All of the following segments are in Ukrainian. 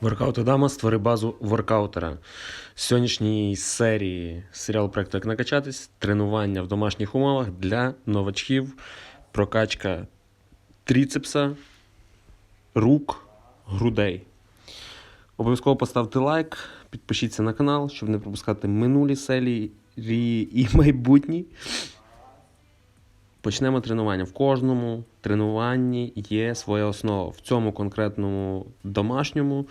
Воркаут Адама створи базу воркаутера. З сьогоднішньої серії серіал проекту Як накачатись, тренування в домашніх умовах для новачків, прокачка тріцепса, рук, грудей. Обов'язково поставте лайк, підпишіться на канал, щоб не пропускати минулі серії і майбутні. Почнемо тренування. В кожному тренуванні є своя основа. В цьому конкретному домашньому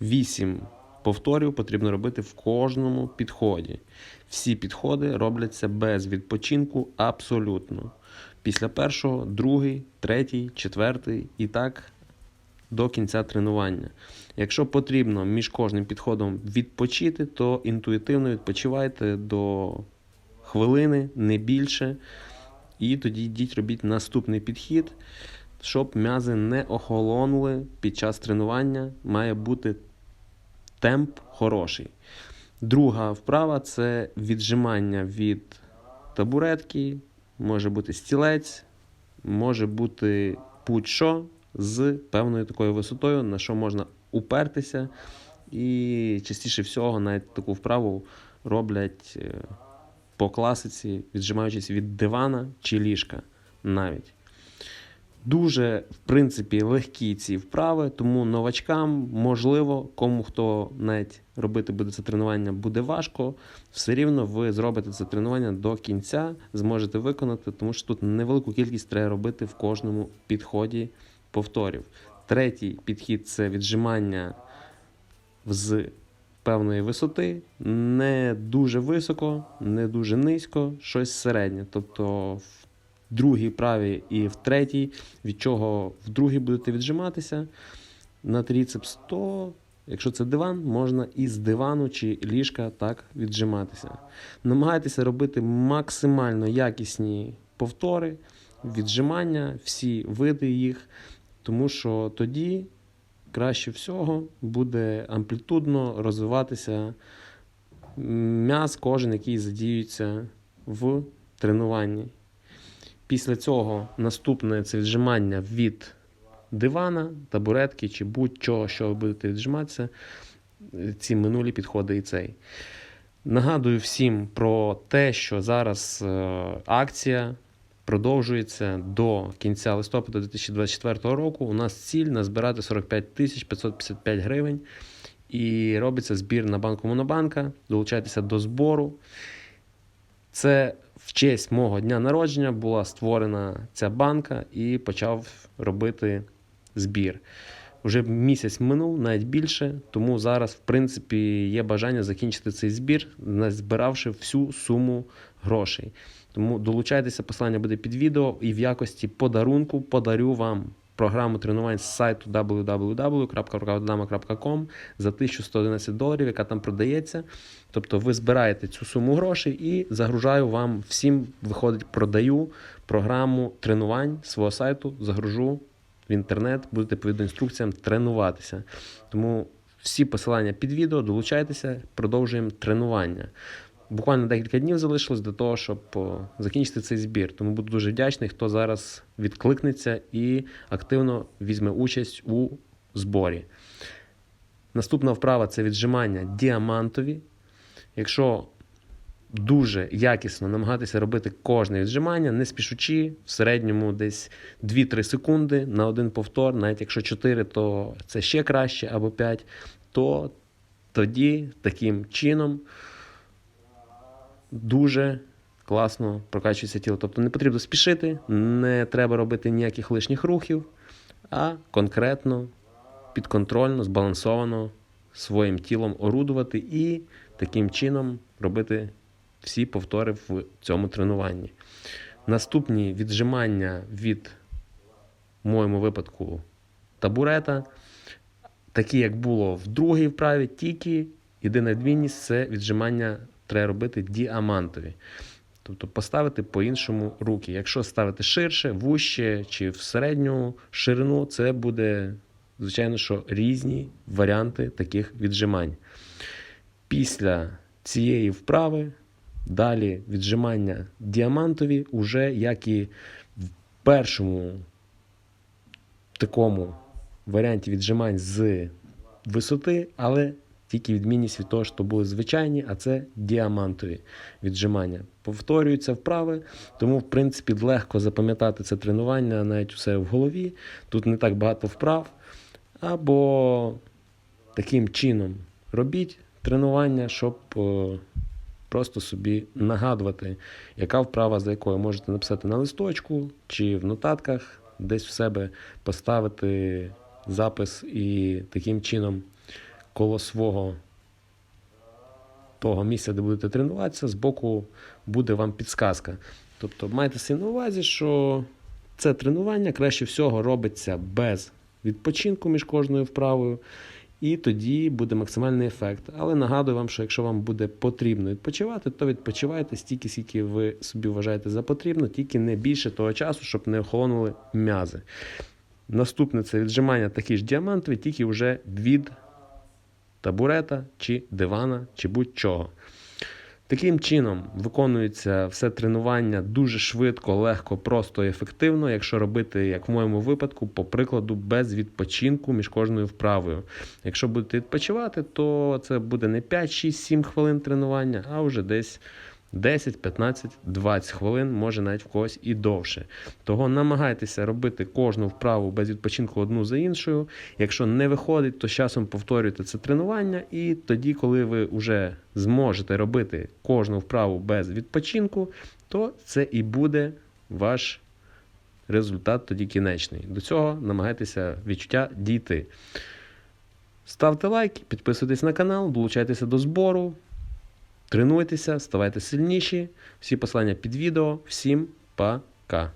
8 повторів потрібно робити в кожному підході. Всі підходи робляться без відпочинку абсолютно. Після першого, другий, третій, четвертий і так до кінця тренування. Якщо потрібно між кожним підходом відпочити, то інтуїтивно відпочивайте до хвилини, не більше. І тоді йдіть робіть наступний підхід, щоб м'язи не охолонули під час тренування. Має бути темп хороший. Друга вправа це віджимання від табуретки, може бути стілець, може бути будь-що з певною такою висотою, на що можна упертися. І частіше всього навіть таку вправу роблять е, по класиці, віджимаючись від дивана чи ліжка навіть. Дуже, в принципі, легкі ці вправи, тому новачкам, можливо, кому хто навіть робити буде це тренування, буде важко. Все рівно ви зробите це тренування до кінця, зможете виконати, тому що тут невелику кількість треба робити в кожному підході повторів. Третій підхід це віджимання з певної висоти, не дуже високо, не дуже низько, щось середнє. Тобто в другій правій і в третій, від чого в другій будете віджиматися на тріцепс, то якщо це диван, можна із дивану чи ліжка так віджиматися. Намагайтеся робити максимально якісні повтори, віджимання, всі види їх, тому що тоді краще всього буде амплітудно розвиватися м'яз, кожен, який задіюється в тренуванні. Після цього наступне це віджимання від дивана, табуретки чи будь-чого, що ви будете віджиматися. Ці минулі підходи і цей. Нагадую всім про те, що зараз е, акція продовжується до кінця листопада 2024 року. У нас ціль назбирати 45 тисяч 555 гривень. І робиться збір на банку Монобанка. Долучайтеся до збору. Це в честь мого дня народження була створена ця банка і почав робити збір. Вже місяць минув, навіть більше, тому зараз, в принципі, є бажання закінчити цей збір, назбиравши всю суму грошей. Тому долучайтеся, посилання буде під відео, і в якості подарунку подарю вам програму тренувань з сайту www.workoutdama.com за 1111 доларів, яка там продається. Тобто ви збираєте цю суму грошей і загружаю вам всім, виходить, продаю програму тренувань свого сайту, загружу в інтернет, будете по відеоінструкціям тренуватися. Тому всі посилання під відео, долучайтеся, продовжуємо тренування. Буквально декілька днів залишилось для того, щоб закінчити цей збір. Тому буду дуже вдячний, хто зараз відкликнеться і активно візьме участь у зборі. Наступна вправа це віджимання діамантові. Якщо дуже якісно намагатися робити кожне віджимання, не спішучи, в середньому десь 2-3 секунди на один повтор, навіть якщо 4, то це ще краще або 5, то тоді таким чином дуже класно прокачується тіло. Тобто не потрібно спішити, не треба робити ніяких лишніх рухів, а конкретно, підконтрольно, збалансовано своїм тілом орудувати і таким чином робити всі повтори в цьому тренуванні. Наступні віджимання від, в моєму випадку, табурета, такі, як було в другій вправі, тільки єдина відмінність це віджимання треба робити діамантові. Тобто поставити по-іншому руки. Якщо ставити ширше, вужче чи в середню ширину, це буде, звичайно, що різні варіанти таких віджимань. Після цієї вправи далі віджимання діамантові, уже як і в першому такому варіанті віджимань з висоти, але тільки відмінність від того, що були звичайні, а це діамантові віджимання. Повторюються вправи, тому, в принципі, легко запам'ятати це тренування навіть усе в голові. Тут не так багато вправ. Або таким чином робіть тренування, щоб е, просто собі нагадувати, яка вправа, за якою можете написати на листочку чи в нотатках, десь в себе поставити запис і таким чином коло свого того місця, де будете тренуватися, збоку буде вам підсказка. Тобто майте собі на увазі, що це тренування краще всього робиться без відпочинку між кожною вправою, і тоді буде максимальний ефект. Але нагадую вам, що якщо вам буде потрібно відпочивати, то відпочивайте стільки, скільки ви собі вважаєте за потрібно, тільки не більше того часу, щоб не охолонули м'язи. Наступне це віджимання такі ж діамантові, тільки вже від табурета чи дивана, чи будь-чого. Таким чином виконується все тренування дуже швидко, легко, просто і ефективно, якщо робити, як в моєму випадку, по прикладу, без відпочинку між кожною вправою. Якщо будете відпочивати, то це буде не 5, 6, 7 хвилин тренування, а вже десь 10, 15, 20 хвилин, може навіть в когось і довше. Того намагайтеся робити кожну вправу без відпочинку одну за іншою. Якщо не виходить, то з часом повторюйте це тренування, і тоді, коли ви вже зможете робити кожну вправу без відпочинку, то це і буде ваш результат тоді кінечний. До цього намагайтеся відчуття дійти. Ставте лайки, підписуйтесь на канал, долучайтеся до збору. Тренуйтеся, ставайте сильніші. Всі послання під відео. Всім пока.